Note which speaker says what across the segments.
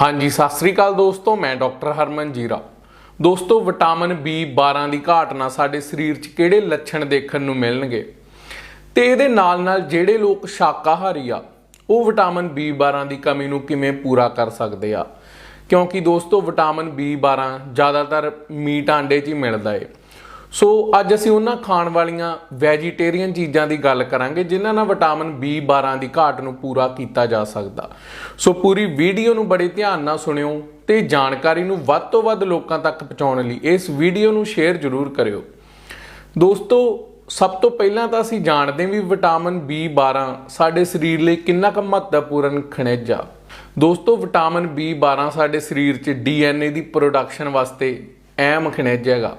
Speaker 1: ਹਾਂਜੀ, ਸਤਿ ਸ੍ਰੀ ਅਕਾਲ ਦੋਸਤੋ, ਮੈਂ ਡਾਕਟਰ ਹਰਮਨ ਜੀਰਾ। ਦੋਸਤੋ, ਵਿਟਾਮਿਨ B12 ਦੀ ਘਾਟ ਨਾਲ ਸਾਡੇ ਸਰੀਰ 'ਚ ਕਿਹੜੇ ਲੱਛਣ ਦੇਖਣ ਨੂੰ ਮਿਲਣਗੇ? ਤੇ ਇਹਦੇ ਨਾਲ ਨਾਲ ਜਿਹੜੇ ਲੋਕ ਸ਼ਾਕਾਹਾਰੀ ਆ, ਉਹ ਵਿਟਾਮਿਨ B12 ਦੀ ਕਮੀ ਨੂੰ ਕਿਵੇਂ ਪੂਰਾ ਕਰ ਸਕਦੇ ਆ? ਕਿਉਂਕਿ ਦੋਸਤੋ, ਵਿਟਾਮਿਨ B12 ਜ਼ਿਆਦਾਤਰ ਮੀਟ ਆਂਡੇ 'ਚ ਹੀ ਮਿਲਦਾ ਏ। ਸੋ ਅੱਜ ਅਸੀਂ ਉਹਨਾਂ ਖਾਣ ਵਾਲੀਆਂ ਵੈਜੀਟੇਰੀਅਨ ਚੀਜ਼ਾਂ ਦੀ ਗੱਲ ਕਰਾਂਗੇ, ਜਿਨ੍ਹਾਂ ਨਾਲ ਵਿਟਾਮਿਨ B12 ਦੀ ਘਾਟ ਨੂੰ ਪੂਰਾ ਕੀਤਾ ਜਾ ਸਕਦਾ। ਸੋ ਪੂਰੀ ਵੀਡੀਓ ਨੂੰ ਬੜੇ ਧਿਆਨ ਨਾਲ ਸੁਣਿਓ ਤੇ ਜਾਣਕਾਰੀ ਨੂੰ ਵੱਧ ਤੋਂ ਵੱਧ ਲੋਕਾਂ ਤੱਕ ਪਹੁੰਚਾਉਣ ਲਈ ਇਸ ਵੀਡੀਓ ਨੂੰ ਸ਼ੇਅਰ ਜ਼ਰੂਰ ਕਰਿਓ। ਦੋਸਤੋ, ਸਭ ਤੋਂ ਪਹਿਲਾਂ ਤਾਂ ਅਸੀਂ ਜਾਣਦੇ ਵੀ ਵਿਟਾਮਿਨ B12 ਸਾਡੇ ਸਰੀਰ ਲਈ ਕਿੰਨਾ ਕੁ ਮਹੱਤਵਪੂਰਨ ਖਣਿਜ ਆ। ਦੋਸਤੋ, ਵਿਟਾਮਿਨ B12 ਸਾਡੇ ਸਰੀਰ 'ਚ DNA ਦੀ ਪ੍ਰੋਡਕਸ਼ਨ ਵਾਸਤੇ ਅਹਿਮ ਖਣਿਜ ਹੈਗਾ।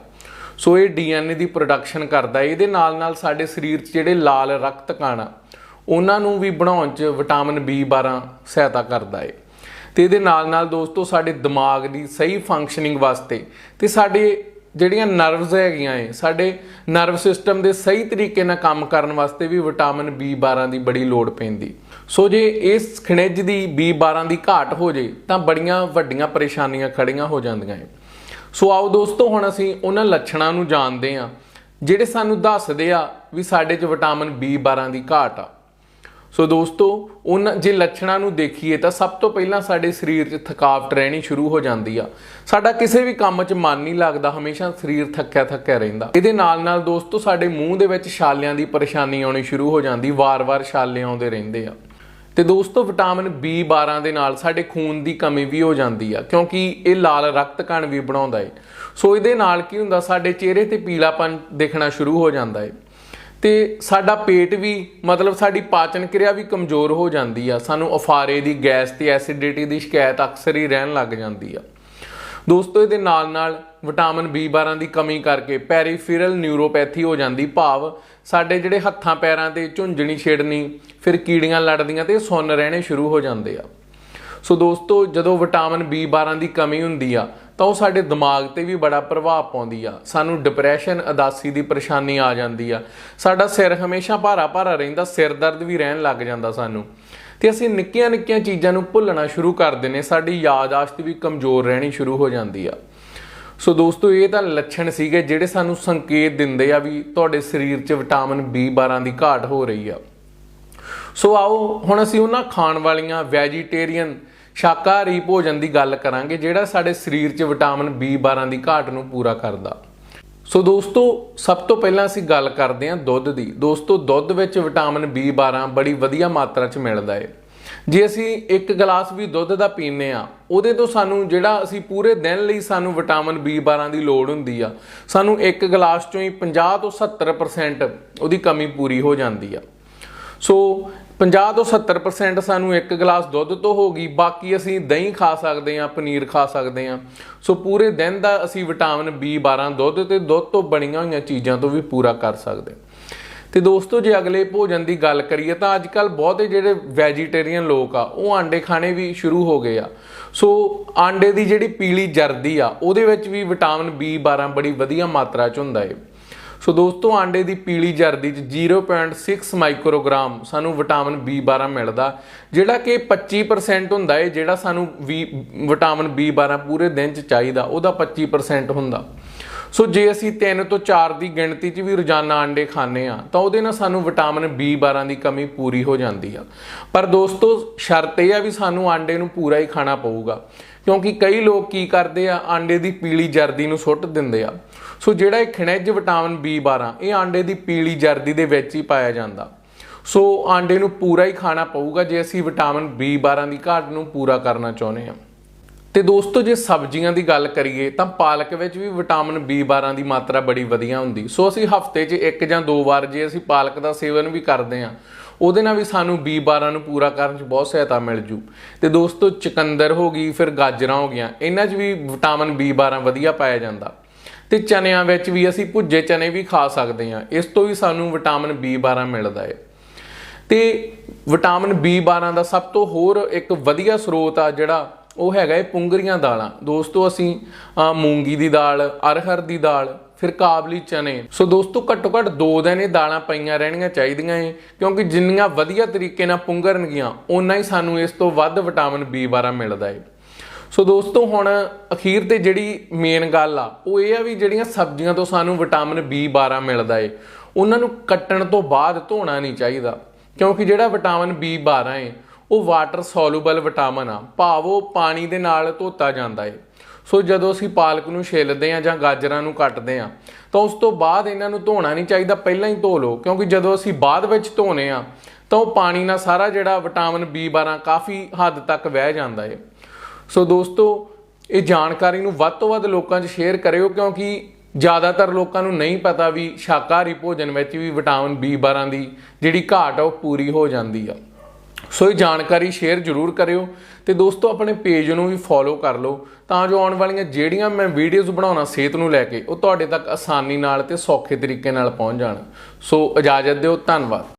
Speaker 1: ਸੋ ਇਹ DNA ਦੀ ਪ੍ਰੋਡਕਸ਼ਨ ਕਰਦਾ ਹੈ। ਇਹਦੇ ਨਾਲ ਨਾਲ ਸਾਡੇ ਸਰੀਰ 'ਚ ਜਿਹੜੇ ਲਾਲ ਰਕਤ ਕਣ ਆ ਉਹਨਾਂ ਨੂੰ ਵੀ ਬਣਾਉਣ 'ਚ ਵਿਟਾਮਿਨ B12 ਸਹਾਇਤਾ ਕਰਦਾ ਹੈ। ਤੇ ਇਹਦੇ ਨਾਲ ਨਾਲ ਦੋਸਤੋ ਸਾਡੇ ਦਿਮਾਗ ਦੀ ਸਹੀ ਫੰਕਸ਼ਨਿੰਗ ਵਾਸਤੇ ਤੇ ਸਾਡੇ ਜਿਹੜੀਆਂ ਨਰਵਸ ਹੈਗੀਆਂ ਏ ਸਾਡੇ ਨਰਵ ਸਿਸਟਮ ਦੇ ਸਹੀ ਤਰੀਕੇ ਨਾਲ ਕੰਮ ਕਰਨ ਵਾਸਤੇ ਵੀ ਵਿਟਾਮਿਨ B12 ਦੀ ਬੜੀ ਲੋੜ ਪੈਂਦੀ। ਸੋ ਜੇ ਇਸ ਖਣਿਜ ਦੀ B12 ਦੀ ਘਾਟ ਹੋ ਜੇ ਤਾਂ ਬੜੀਆਂ ਵੱਡੀਆਂ ਪਰੇਸ਼ਾਨੀਆਂ ਖੜੀਆਂ ਹੋ ਜਾਂਦੀਆਂ ਏ ਸੋ ਆਓ ਦੋਸਤੋ, ਹੁਣ ਅਸੀਂ ਉਹਨਾਂ ਲੱਛਣਾਂ ਨੂੰ ਜਾਣਦੇ ਹਾਂ, ਜਿਹੜੇ ਸਾਨੂੰ ਦੱਸਦੇ ਆ ਵੀ ਸਾਡੇ 'ਚ ਵਿਟਾਮਿਨ B12 ਦੀ ਘਾਟ ਆ। ਸੋ ਦੋਸਤੋ, ਉਹਨਾਂ, ਜੇ ਲੱਛਣਾਂ ਨੂੰ ਦੇਖੀਏ ਤਾਂ ਸਭ ਤੋਂ ਪਹਿਲਾਂ ਸਾਡੇ ਸਰੀਰ 'ਚ ਥਕਾਵਟ ਰਹਿਣੀ ਸ਼ੁਰੂ ਹੋ ਜਾਂਦੀ ਆ। ਸਾਡਾ ਕਿਸੇ ਵੀ ਕੰਮ 'ਚ ਮਨ ਨਹੀਂ ਲੱਗਦਾ, ਹਮੇਸ਼ਾ ਸਰੀਰ ਥੱਕਿਆ ਥੱਕਿਆ ਰਹਿੰਦਾ। ਇਹਦੇ ਨਾਲ ਨਾਲ ਦੋਸਤੋ, ਸਾਡੇ ਮੂੰਹ ਦੇ ਵਿੱਚ ਛਾਲਿਆਂ ਦੀ ਪਰੇਸ਼ਾਨੀ ਆਉਣੀ ਸ਼ੁਰੂ ਹੋ ਜਾਂਦੀ, ਵਾਰ-ਵਾਰ ਛਾਲੇ ਆਉਂਦੇ ਰਹਿੰਦੇ ਆ। ਤੇ ਦੋਸਤੋ ਵਿਟਾਮਿਨ B12 ਦੇ ਨਾਲ ਸਾਡੇ ਖੂਨ ਦੀ ਕਮੀ ਵੀ ਹੋ ਜਾਂਦੀ ਆ, ਕਿਉਂਕਿ ਇਹ ਲਾਲ ਰਕਤ ਕਣ ਵੀ ਬਣਾਉਂਦਾ ਏ। ਸੋ ਇਹਦੇ ਨਾਲ ਕੀ ਹੁੰਦਾ, ਸਾਡੇ ਚਿਹਰੇ ਤੇ ਪੀਲਾਪਨ ਦਿਖਣਾ ਸ਼ੁਰੂ ਹੋ ਜਾਂਦਾ ਏ। ਤੇ ਸਾਡਾ ਪੇਟ ਵੀ, ਮਤਲਬ ਸਾਡੀ ਪਾਚਨ ਕਿਰਿਆ ਵੀ ਕਮਜ਼ੋਰ ਹੋ ਜਾਂਦੀ ਆ। ਸਾਨੂੰ ਅਫਾਰੇ ਦੀ, ਗੈਸ ਤੇ ਐਸਿਡਿਟੀ ਦੀ ਸ਼ਿਕਾਇਤ ਅਕਸਰ ਹੀ ਰਹਿਣ ਲੱਗ ਜਾਂਦੀ ਆ। ਦੋਸਤੋ, ਇਹਦੇ ਨਾਲ ਨਾਲ ਵਿਟਾਮਿਨ B12 ਦੀ ਕਮੀ ਕਰਕੇ ਪੈਰੀਫਿਰਲ ਨਿਊਰੋਪੈਥੀ ਹੋ ਜਾਂਦੀ, ਭਾਵ ਸਾਡੇ ਜਿਹੜੇ ਹੱਥਾਂ, ਪੈਰਾਂ ਤੇ ਝੁੰਝਣੀ ਛੇੜਨੀ, ਫਿਰ ਕੀੜੀਆਂ ਲੜਦੀਆਂ ਤੇ ਸੁੰਨ ਰਹਿਣੇ ਸ਼ੁਰੂ ਹੋ ਜਾਂਦੇ ਆ। ਸੋ ਦੋਸਤੋ, ਜਦੋਂ ਵਿਟਾਮਿਨ B12 ਦੀ ਕਮੀ ਹੁੰਦੀ ਆ ਤਾਂ ਉਹ ਸਾਡੇ ਦਿਮਾਗ ਤੇ ਵੀ ਬੜਾ ਪ੍ਰਭਾਵ ਪਾਉਂਦੀ ਆ। ਸਾਨੂੰ ਡਿਪਰੈਸ਼ਨ ਅਦਾਸੀ ਦੀ ਪਰੇਸ਼ਾਨੀ ਆ ਜਾਂਦੀ ਆ। ਸਾਡਾ ਸਿਰ ਹਮੇਸ਼ਾ ਭਾਰਾ ਭਾਰਾ ਰਹਿੰਦਾ, ਸਿਰ ਦਰਦ ਵੀ ਰਹਿਣ ਲੱਗ ਜਾਂਦਾ ਸਾਨੂੰ। ਤੇ ਅਸੀਂ ਨਿੱਕੀਆਂ ਨਿੱਕੀਆਂ ਚੀਜ਼ਾਂ ਨੂੰ ਭੁੱਲਣਾ ਸ਼ੁਰੂ ਕਰ ਦਿੰਨੇ ਸਾਡੀ ਯਾਦਾਸ਼ਤ ਵੀ ਕਮਜ਼ੋਰ ਰਹਿਣੀ ਸ਼ੁਰੂ ਹੋ ਜਾਂਦੀ ਆ। ਸੋ ਦੋਸਤੋ, ਇਹ ਤਾਂ ਲੱਛਣ ਸੀਗੇ ਜਿਹੜੇ ਸਾਨੂੰ ਸੰਕੇਤ ਦਿੰਦੇ ਆ ਵੀ ਤੁਹਾਡੇ ਸਰੀਰ 'ਚ ਵਿਟਾਮਿਨ B12 ਦੀ ਘਾਟ ਹੋ ਰਹੀ ਆ। ਸੋ ਆਓ, ਹੁਣ ਅਸੀਂ ਉਹਨਾਂ ਖਾਣ ਵਾਲੀਆਂ ਵੈਜੀਟੇਰੀਅਨ ਸ਼ਾਕਾਹਾਰੀ ਭੋਜਨ ਦੀ ਗੱਲ ਕਰਾਂਗੇ, ਜਿਹੜਾ ਸਾਡੇ ਸਰੀਰ 'ਚ ਵਿਟਾਮਿਨ B12 ਦੀ ਘਾਟ ਨੂੰ ਪੂਰਾ ਕਰਦਾ। ਸੋ ਦੋਸਤੋ, ਸਭ ਤੋਂ ਪਹਿਲਾਂ ਅਸੀਂ ਗੱਲ ਕਰਦੇ ਹਾਂ ਦੁੱਧ ਦੀ। ਦੋਸਤੋ, ਦੁੱਧ ਵਿੱਚ ਵਿਟਾਮਿਨ B12 ਬੜੀ ਵਧੀਆ ਮਾਤਰਾ 'ਚ ਮਿਲਦਾ ਏ। ਜੇ ਅਸੀਂ ਇੱਕ ਗਲਾਸ ਵੀ ਦੁੱਧ ਦਾ ਪੀਨੇ ਆ ਉਹਦੇ ਤੋਂ ਸਾਨੂੰ ਜਿਹੜਾ ਅਸੀਂ ਪੂਰੇ ਦਿਨ ਲਈ ਸਾਨੂੰ ਵਿਟਾਮਿਨ B12 ਦੀ ਲੋੜ ਹੁੰਦੀ ਆ, ਸਾਨੂੰ ਇੱਕ ਗਲਾਸ ਚੋਂ ਹੀ 50 ਤੋਂ 70% ਉਹਦੀ ਕਮੀ ਪੂਰੀ ਹੋ ਜਾਂਦੀ ਆ। ਸੋ 50 ਤੋਂ 70% ਸਾਨੂੰ ਇੱਕ ਗਲਾਸ ਦੁੱਧ ਤੋਂ ਹੋਗੀ ਬਾਕੀ ਅਸੀਂ ਦਹੀਂ ਖਾ ਸਕਦੇ ਹਾਂ, ਪਨੀਰ ਖਾ ਸਕਦੇ ਹਾਂ। ਸੋ ਪੂਰੇ ਦਿਨ ਦਾ ਅਸੀਂ ਵਿਟਾਮਿਨ B12 ਦੁੱਧ ਤੇ ਦੁੱਧ ਤੋਂ ਬਣੀਆਂ ਹੋਈਆਂ ਚੀਜ਼ਾਂ ਤੋਂ ਵੀ ਪੂਰਾ ਕਰ ਸਕਦੇ ਹਾਂ। ਤੇ ਦੋਸਤੋ, ਜੇ ਅਗਲੇ ਭੋਜਨ ਦੀ ਗੱਲ ਕਰੀਏ ਤਾਂ ਅੱਜ ਕੱਲ ਬਹੁਤੇ ਜਿਹੜੇ ਵੈਜੀਟੇਰੀਅਨ ਲੋਕ ਆ, ਉਹ ਆਂਡੇ ਖਾਣੇ ਵੀ ਸ਼ੁਰੂ ਹੋ ਗਏ ਆ। ਸੋ ਆਂਡੇ ਦੀ ਜਿਹੜੀ ਪੀਲੀ ਜਰਦੀ ਆ, ਉਹਦੇ ਵਿੱਚ ਵੀ ਵਿਟਾਮਿਨ B12 ਬੜੀ ਵਧੀਆ ਮਾਤਰਾ 'ਚ ਹੁੰਦਾ ਏ। ਸੋ ਦੋਸਤੋ, ਆਂਡੇ ਦੀ ਪੀਲੀ ਜਰਦੀ 'ਚ 0.6 ਮਾਈਕਰੋਗ੍ਰਾਮ ਸਾਨੂੰ ਵਿਟਾਮਿਨ B12 ਮਿਲਦਾ, ਜਿਹੜਾ ਕਿ 25% ਹੁੰਦਾ ਏ, ਜਿਹੜਾ ਸਾਨੂੰ ਵੀ ਵਿਟਾਮਿਨ B12 ਪੂਰੇ ਦਿਨ 'ਚ ਚਾਹੀਦਾ, ਉਹਦਾ 25% ਹੁੰਦਾ। ਸੋ ਜੇ ਅਸੀਂ 3 ਤੋਂ 4 ਦੀ ਗਿਣਤੀ 'ਚ ਵੀ ਰੋਜ਼ਾਨਾ ਆਂਡੇ ਖਾਂਦੇ ਆ ਤਾਂ ਉਹਦੇ ਨਾਲ ਸਾਨੂੰ ਵਿਟਾਮਿਨ B12 ਦੀ ਕਮੀ ਪੂਰੀ ਹੋ ਜਾਂਦੀ ਆ। ਪਰ ਦੋਸਤੋ, ਸ਼ਰਤ ਇਹ ਆ ਵੀ ਸਾਨੂੰ ਆਂਡੇ ਨੂੰ ਪੂਰਾ ਹੀ ਖਾਣਾ ਪਊਗਾ। ਕਿਉਂਕਿ ਕਈ ਲੋਕ ਕੀ ਕਰਦੇ ਆ, ਆਂਡੇ ਦੀ ਪੀਲੀ ਜਰਦੀ ਨੂੰ ਸੁੱਟ ਦਿੰਦੇ ਆ। ਸੋ ਜਿਹੜਾ ਇਹ ਖਣਿਜ ਵਿਟਾਮਿਨ B12 ਇਹ ਆਂਡੇ ਦੀ ਪੀਲੀ ਜਰਦੀ ਦੇ ਵਿੱਚ ਹੀ ਪਾਇਆ ਜਾਂਦਾ। ਸੋ ਆਂਡੇ ਨੂੰ ਪੂਰਾ ਹੀ ਖਾਣਾ ਪਊਗਾ ਜੇ ਅਸੀਂ ਵਿਟਾਮਿਨ B12 ਦੀ ਘਾਟ ਨੂੰ ਪੂਰਾ ਕਰਨਾ ਚਾਹੁੰਦੇ ਹਾਂ ਤੇ ਦੋਸਤੋ, ਜੇ ਸਬਜ਼ੀਆਂ ਦੀ ਗੱਲ ਕਰੀਏ, ਤਾਂ ਪਾਲਕ ਵਿੱਚ ਵੀ ਵਿਟਾਮਿਨ B12 ਦੀ ਮਾਤਰਾ ਬੜੀ ਵਧੀਆ ਹੁੰਦੀ। ਸੋ ਅਸੀਂ ਹਫ਼ਤੇ 'ਚ ਇੱਕ ਜਾਂ ਦੋ ਵਾਰ ਜੇ ਅਸੀਂ ਪਾਲਕ ਦਾ ਸੇਵਨ ਵੀ ਕਰਦੇ ਹਾਂ ਉਹਦੇ ਨਾਲ ਵੀ ਸਾਨੂੰ B12 ਨੂੰ ਪੂਰਾ ਕਰਨ 'ਚ ਬਹੁਤ ਸਹਾਇਤਾ ਮਿਲ ਜੂ। ਤੇ ਦੋਸਤੋ, ਚਕੰਦਰ ਹੋ ਗਈ, ਫਿਰ ਗਾਜਰਾਂ ਹੋ ਗਈਆਂ। ਇਹਨਾਂ 'ਚ ਵੀ ਵਿਟਾਮਿਨ B12 ਵਧੀਆ ਪਾਇਆ ਜਾਂਦਾ। ਤੇ ਚਨਿਆਂ ਵਿੱਚ ਵੀ ਅਸੀਂ ਭੁੱਜੇ ਚਨੇ ਵੀ ਖਾ ਸਕਦੇ ਹਾਂ। ਇਸ ਤੋਂ ਵੀ ਸਾਨੂੰ ਵਿਟਾਮਿਨ B12 ਮਿਲਦਾ ਹੈ। ਤੇ ਵਿਟਾਮਿਨ B12 ਦਾ ਸਭ ਤੋਂ ਹੋਰ ਇੱਕ ਵਧੀਆ ਸਰੋਤ ਆ ਜਿਹੜਾ ਉਹ ਹੈਗਾ ਇਹ ਪੁੰਗਰੀਆਂ ਦਾਲਾਂ। ਦੋਸਤੋ, ਅਸੀਂ ਮੂੰਗੀ ਦੀ ਦਾਲ, ਅਰਹਰ ਦੀ ਦਾਲ, ਫਿਰ ਕਾਬਲੀ ਚਨੇ। ਸੋ ਦੋਸਤੋ ਘੱਟੋ ਘੱਟ 2 ਦਿਨ ਇਹ ਦਾਲਾਂ ਪਈਆਂ ਰਹਿਣੀਆਂ ਚਾਹੀਦੀਆਂ ਏ, ਕਿਉਂਕਿ ਜਿੰਨੀਆਂ ਵਧੀਆ ਤਰੀਕੇ ਨਾਲ ਪੁੰਗਰਨਗੀਆਂ, ਓਨਾ ਹੀ ਸਾਨੂੰ ਇਸ ਤੋਂ ਵੱਧ ਵਿਟਾਮਿਨ B12 ਮਿਲਦਾ ਏ। ਸੋ ਦੋਸਤੋ, ਹੁਣ ਅਖੀਰ ਤੇ ਜਿਹੜੀ ਮੇਨ ਗੱਲ ਆ, ਉਹ ਇਹ ਆ ਵੀ ਜਿਹੜੀਆਂ ਸਬਜ਼ੀਆਂ ਤੋਂ ਸਾਨੂੰ ਵਿਟਾਮਿਨ B12 ਮਿਲਦਾ ਏ, ਉਹਨਾਂ ਨੂੰ ਕੱਟਣ ਤੋਂ ਬਾਅਦ ਧੋਣਾ ਨਹੀਂ ਚਾਹੀਦਾ, ਕਿਉਂਕਿ ਜਿਹੜਾ ਵਿਟਾਮਿਨ B12 ਏ ਉਹ ਵਾਟਰ ਸੋਲੂਬਲ ਵਿਟਾਮਿਨ ਆ। ਭਾਵ ਉਹ ਪਾਣੀ ਦੇ ਨਾਲ ਧੋਤਾ ਜਾਂਦਾ ਏ। ਸੋ ਜਦੋਂ ਅਸੀਂ ਪਾਲਕ ਨੂੰ ਛਿੱਲਦੇ ਆ ਜਾਂ ਗਾਜਰਾਂ ਨੂੰ ਕੱਟਦੇ ਆ, ਤਾਂ ਉਸ ਤੋਂ ਬਾਅਦ ਇਹਨਾਂ ਨੂੰ ਧੋਣਾ ਨਹੀਂ ਚਾਹੀਦਾ, ਪਹਿਲਾਂ ਹੀ ਧੋ ਲਓ। ਕਿਉਂਕਿ ਜਦੋਂ ਅਸੀਂ ਬਾਅਦ ਵਿੱਚ ਧੋਨੇ ਆ, ਤਾਂ ਉਹ ਪਾਣੀ ਨਾਲ ਸਾਰਾ ਜਿਹੜਾ ਵਿਟਾਮਿਨ B12 ਕਾਫੀ ਹੱਦ ਤੱਕ ਵਹਿ ਜਾਂਦਾ ਏ। ਸੋ ਦੋਸਤੋ, ਇਹ ਜਾਣਕਾਰੀ ਨੂੰ ਵੱਧ ਤੋਂ ਵੱਧ ਲੋਕਾਂ 'ਚ ਸ਼ੇਅਰ ਕਰਿਓ, ਕਿਉਂਕਿ ਜ਼ਿਆਦਾਤਰ ਲੋਕਾਂ ਨੂੰ ਨਹੀਂ ਪਤਾ ਵੀ ਸ਼ਾਕਾਹਾਰੀ ਭੋਜਨ ਵਿੱਚ ਵੀ ਵਿਟਾਮਿਨ B12 ਦੀ ਜਿਹੜੀ ਘਾਟ ਆ, ਉਹ ਪੂਰੀ ਹੋ ਜਾਂਦੀ ਆ। ਸੋ ਇਹ ਜਾਣਕਾਰੀ ਸ਼ੇਅਰ ਜ਼ਰੂਰ ਕਰਿਓ ਤੇ ਦੋਸਤੋ ਆਪਣੇ ਪੇਜ ਨੂੰ ਵੀ ਫੋਲੋ ਕਰ ਲਓ ਤਾਂ ਜੋ ਆਉਣ ਵਾਲੀਆਂ ਜਿਹੜੀਆਂ ਮੈਂ ਵੀਡੀਓਜ਼ ਬਣਾਉਣਾ ਸਿਹਤ ਨੂੰ ਲੈ ਕੇ ਉਹ ਤੁਹਾਡੇ ਤੱਕ ਆਸਾਨੀ ਨਾਲ ਤੇ ਸੌਖੇ ਤਰੀਕੇ ਨਾਲ ਪਹੁੰਚ ਜਾਣ। ਸੋ ਇਜਾਜ਼ਤ ਦਿਓ, ਧੰਨਵਾਦ।